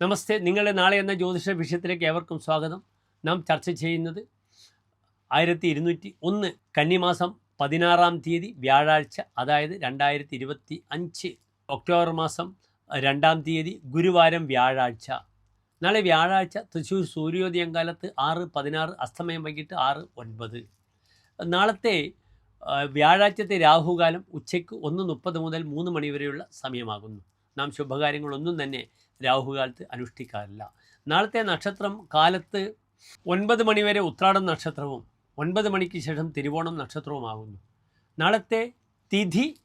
നമസ്തേ. നിങ്ങളെ നാളെ എന്ന ജ്യോതിഷ വിഷയത്തിലേക്ക് ഏവർക്കും സ്വാഗതം. നാം ചർച്ച ചെയ്യുന്നത് ആയിരത്തി ഇരുന്നൂറ്റി ഒന്ന് കന്നിമാസം പതിനാറാം തീയതി വ്യാഴാഴ്ച അതായത് രണ്ടായിരത്തി ഇരുപത്തി അഞ്ച് ഒക്ടോബർ മാസം രണ്ടാം തീയതി ഗുരുവാരം വ്യാഴാഴ്ച. നാളെ വ്യാഴാഴ്ച തൃശ്ശൂർ സൂര്യോദയം കാലത്ത് ആറ് പതിനാറ് അസ്തമയം വൈകിട്ട് ആറ് ഒൻപത്. നാളത്തെ വ്യാഴാഴ്ചത്തെ രാഹുകാലം ഉച്ചയ്ക്ക് ഒന്ന് മുപ്പത് മുതൽ മൂന്ന് മണി വരെയുള്ള സമയമാകുന്നു. നാം ശുഭകാര്യങ്ങളൊന്നും തന്നെ രാഹുകാലത്ത് അനുഷ്ഠിക്കാറില്ല. നാളത്തെ നക്ഷത്രം കാലത്ത് ഒൻപത് മണിവരെ ഉത്രാടം നക്ഷത്രവും ഒൻപത് മണിക്ക് ശേഷം തിരുവോണം നക്ഷത്രവുമാകുന്നു. നാളത്തെ തിഥി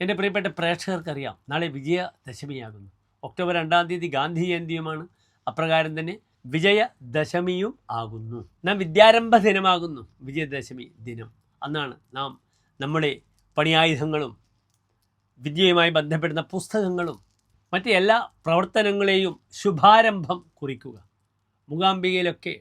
എന്റെ പ്രിയപ്പെട്ട പ്രേക്ഷകർക്കറിയാം. നാളെ വിജയദശമിയാകുന്നു ഒക്ടോബർ രണ്ടാം തീയതി ഗാന്ധി ജയന്തിയുമാണ്. അപ്രകാരം തന്നെ വിജയദശമിയും ആകുന്നു. നാം വിദ്യാരംഭ ദിനമാകുന്നു. വിജയദശമി ദിനം. അന്നാണ് നാം നമ്മുടെ പണിയായുധങ്ങളും വിദ്യയുമായി ബന്ധപ്പെടുന്ന പുസ്തകങ്ങളും മറ്റ് എല്ലാ പ്രവർത്തനങ്ങളെയും ശുഭാരംഭം കുറിക്കുക. മൂകാംബികയിലൊക്കെ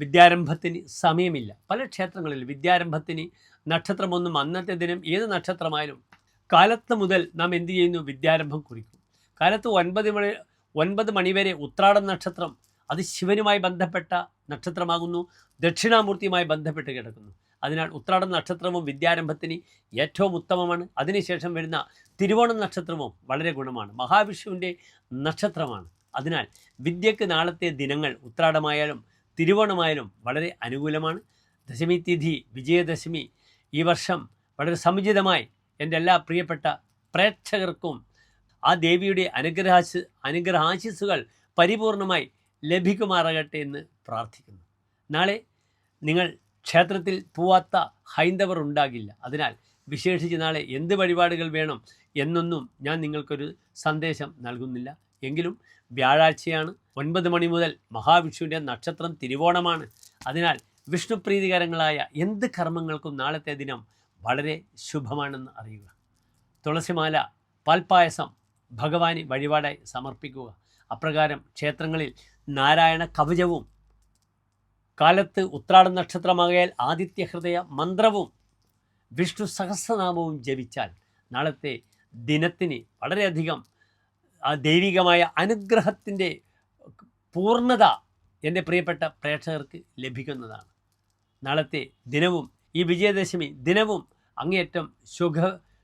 വിദ്യാരംഭത്തിന് സമയമില്ല. പല ക്ഷേത്രങ്ങളിൽ വിദ്യാരംഭത്തിന് നക്ഷത്രമൊന്നും അന്നത്തെ ദിനം ഏത് നക്ഷത്രമായാലും കാലത്ത് മുതൽ നാം എന്തു ചെയ്യുന്നു? വിദ്യാരംഭം കുറിക്കും. കാലത്ത് ഒൻപത് മണി ഒൻപത് മണിവരെ ഉത്രാടം നക്ഷത്രം അത് ശിവനുമായി ബന്ധപ്പെട്ട നക്ഷത്രമാകുന്നു. ദക്ഷിണാമൂർത്തിയുമായി ബന്ധപ്പെട്ട് കിടക്കുന്നു. അതിനാൽ ഉത്രാട നക്ഷത്രവും വിദ്യാരംഭത്തിന് ഏറ്റവും ഉത്തമമാണ്. അതിനുശേഷം വരുന്ന തിരുവോണം നക്ഷത്രവും വളരെ ഗുണമാണ്. മഹാവിഷ്ണുവിന്റെ നക്ഷത്രമാണ്. അതിനാൽ വിദ്യക്ക് നാളത്തെ ദിനങ്ങൾ ഉത്രാടമായാലും തിരുവോണമായാലും വളരെ അനുകൂലമാണ്. ദശമി തിഥി വിജയദശമി ഈ വർഷം വളരെ സമുചിതമായി എന്റെ എല്ലാ പ്രിയപ്പെട്ട പ്രേക്ഷകർക്കും ആ ദേവിയുടെ അനുഗ്രഹാശ് അനുഗ്രഹാശിസുകൾ പരിപൂർണമായി ലഭിക്കുമാറാകട്ടെ എന്ന് പ്രാർത്ഥിക്കുന്നു. നാളെ നിങ്ങൾ ക്ഷേത്രത്തിൽ പോവാത്ത ഹൈന്ദവർ ഉണ്ടാകില്ല. അതിനാൽ വിശേഷിച്ച് നാളെ എന്ത് വഴിപാടുകൾ വേണം എന്നൊന്നും ഞാൻ നിങ്ങൾക്കൊരു സന്ദേശം നൽകുന്നില്ല. എങ്കിലും വ്യാഴാഴ്ചയാണ്. ഒൻപത് മണി മുതൽ മഹാവിഷ്ണുവിന്റെ നക്ഷത്രം തിരുവോണമാണ്. അതിനാൽ വിഷ്ണുപ്രീതികരങ്ങളായ എന്ത് കർമ്മങ്ങൾക്കും നാളത്തെ ദിനം വളരെ ശുഭമാണെന്ന് അറിയുക. തുളസിമാല പാൽപ്പായസം ഭഗവാന് വഴിപാടായി സമർപ്പിക്കുക. അപ്രകാരം ക്ഷേത്രങ്ങളിൽ നാരായണ കവചവും കാലത്ത് ഉത്രാട നക്ഷത്രമാകയാൽ ആദിത്യ ഹൃദയ മന്ത്രവും വിഷ്ണു സഹസ്രനാമവും ജപിച്ചാൽ നാളത്തെ ദിനത്തിന് വളരെയധികം ആ ദൈവികമായ അനുഗ്രഹത്തിന്റെ പൂർണത എന്റെ പ്രിയപ്പെട്ട പ്രേക്ഷകർക്ക് ലഭിക്കുന്നതാണ്. നാളത്തെ ദിനവും ഈ വിജയദശമി ദിനവും അങ്ങേയറ്റം ശുഭ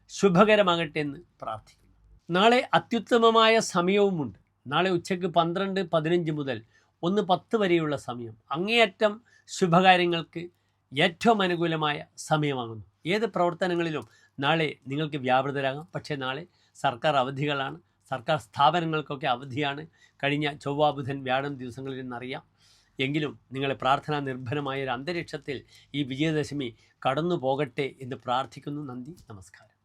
ശുഭകരമാകട്ടെ എന്ന് പ്രാർത്ഥിക്കുന്നു. നാളെ അത്യുത്തമമായ സമയവുമുണ്ട്. നാളെ ഉച്ചയ്ക്ക് പന്ത്രണ്ട് പതിനഞ്ച് മുതൽ ഒന്ന് പത്ത് വരെയുള്ള സമയം. അങ്ങേയറ്റം ശുഭകാര്യങ്ങൾക്ക് ഏറ്റവും അനുകൂലമായ സമയമാകുന്നു. ഏത് പ്രവർത്തനങ്ങളിലും നാളെ നിങ്ങൾക്ക് വ്യാപൃതരാകാം. പക്ഷേ നാളെ സർക്കാർ അവധികളാണ്. സർക്കാർ സ്ഥാപനങ്ങൾക്കൊക്കെ അവധിയാണ്. കഴിഞ്ഞ ചൊവ്വ ബുധൻ വ്യാഴം ദിവസങ്ങളിൽ നിന്നറിയാം എങ്കിലും നിങ്ങളെ പ്രാർത്ഥനാ നിർഭരമായ ഒരു അന്തരീക്ഷത്തിൽ ഈ വിജയദശമി കടന്നു പോകട്ടെ എന്ന് പ്രാർത്ഥിക്കുന്നു. നന്ദി. നമസ്കാരം.